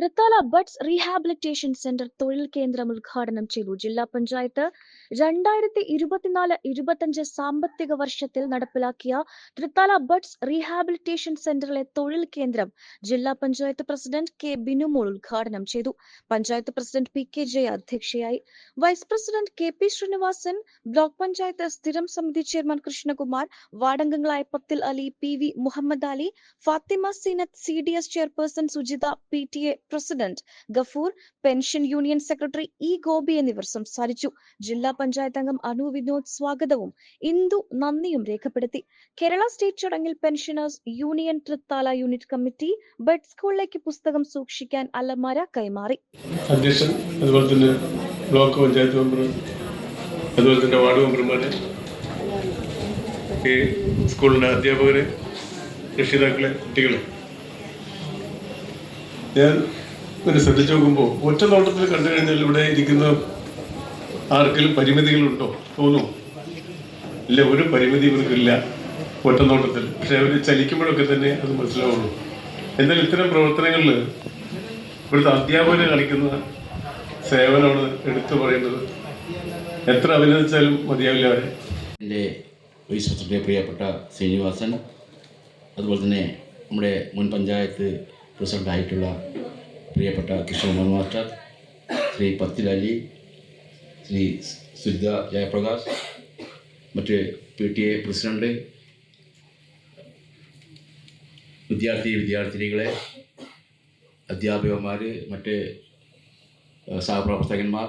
Thrithala buds rehabilitation centre തൊഴിൽ കേന്ദ്രം ഉദ്ഘാടനം ചെയ്തു. ജില്ലാ പഞ്ചായത്ത് രണ്ടായിരത്തി ഇരുപത്തിനാല് ഇരുപത്തഞ്ച് സാമ്പത്തിക വർഷത്തിൽ നടപ്പിലാക്കിയ തൃത്താല ബഡ്സ് റീഹാബിലിറ്റേഷൻ സെന്ററിലെ തൊഴിൽ കേന്ദ്രം ജില്ലാ പഞ്ചായത്ത് പ്രസിഡന്റ് കെ ബിനുമോൾ ഉദ്ഘാടനം ചെയ്തു. Panchayat president P K Jaya അധ്യക്ഷയായി. Vice president K P Srinivasan block panchayat സ്ഥിരം സമിതി ചെയർമാൻ കൃഷ്ണകുമാർ വാർഡംഗങ്ങളായ പത്തിൽ Ali P V Muhammad Ali Fathima Seenath C D S chairperson Sujitha P T A president Gafoor pension union secretary E Gopi എന്നിവർ സംസാരിച്ചു. ജില്ലാ പഞ്ചായത്ത് അംഗം അനു വിനോദ് സ്വാഗതവും. ഇന്ദു നന്ദിയും രേഖപ്പെടുത്തി. കേരള സ്റ്റേറ്റ് ചടങ്ങിൽ pensioners union Thrithala unit committee bed സ്കൂളിലേക്ക് പുസ്തകം സൂക്ഷിക്കാൻ അലമാര കൈമാറി. അധ്യക്ഷൻ ബ്ലോക്ക് പഞ്ചായത്ത് മെമ്പർ അതുപോലെ തന്നെ വാർഡ് മെമ്പർമാരെ ഈ സ്കൂളിന്റെ അധ്യാപകരെ രക്ഷിതാക്കളെ കുട്ടികളെ. ഞാൻ ഇങ്ങനെ ശ്രദ്ധിച്ചു നോക്കുമ്പോൾ ഒറ്റ നോട്ടത്തിൽ കണ്ടു കഴിഞ്ഞാൽ ഇവിടെ ഇരിക്കുന്ന ആർക്കെങ്കിലും പരിമിതികളുണ്ടോ തോന്നുന്നു ഇല്ല ഒരു പരിമിതി ഇവർക്കില്ല ഒറ്റ നോട്ടത്തിൽ. പക്ഷെ അവർ ചലിക്കുമ്പോഴൊക്കെ തന്നെ അത് മനസ്സിലാവുള്ളൂ. എന്നാൽ ഇത്തരം പ്രവർത്തനങ്ങളിൽ ഇവിടുത്തെ അധ്യാപകർ കളിക്കുന്ന സേവനമാണ് എടുത്തു പറയുന്നത് എത്ര അഭിനന്ദിച്ചാലും മതിയാവില്ല അവരെ. എന്റെ വൈസ് പ്രിയപ്പെട്ട ശ്രീനിവാസൻ അതുപോലെ തന്നെ നമ്മുടെ മുൻ പഞ്ചായത്ത് പ്രസിഡന്റായിട്ടുള്ള പ്രിയപ്പെട്ട കിഷോർ മാസ്റ്റർ ശ്രീ പത്തിൽ അലി ശ്രീ സുജിത ജയപ്രകാശ് മറ്റ് പി ടി എ പ്രസിഡന്റ് വിദ്യാർത്ഥി വിദ്യാർത്ഥിനികളെ അധ്യാപകന്മാർ മറ്റ് സഹപ്രവർത്തകന്മാർ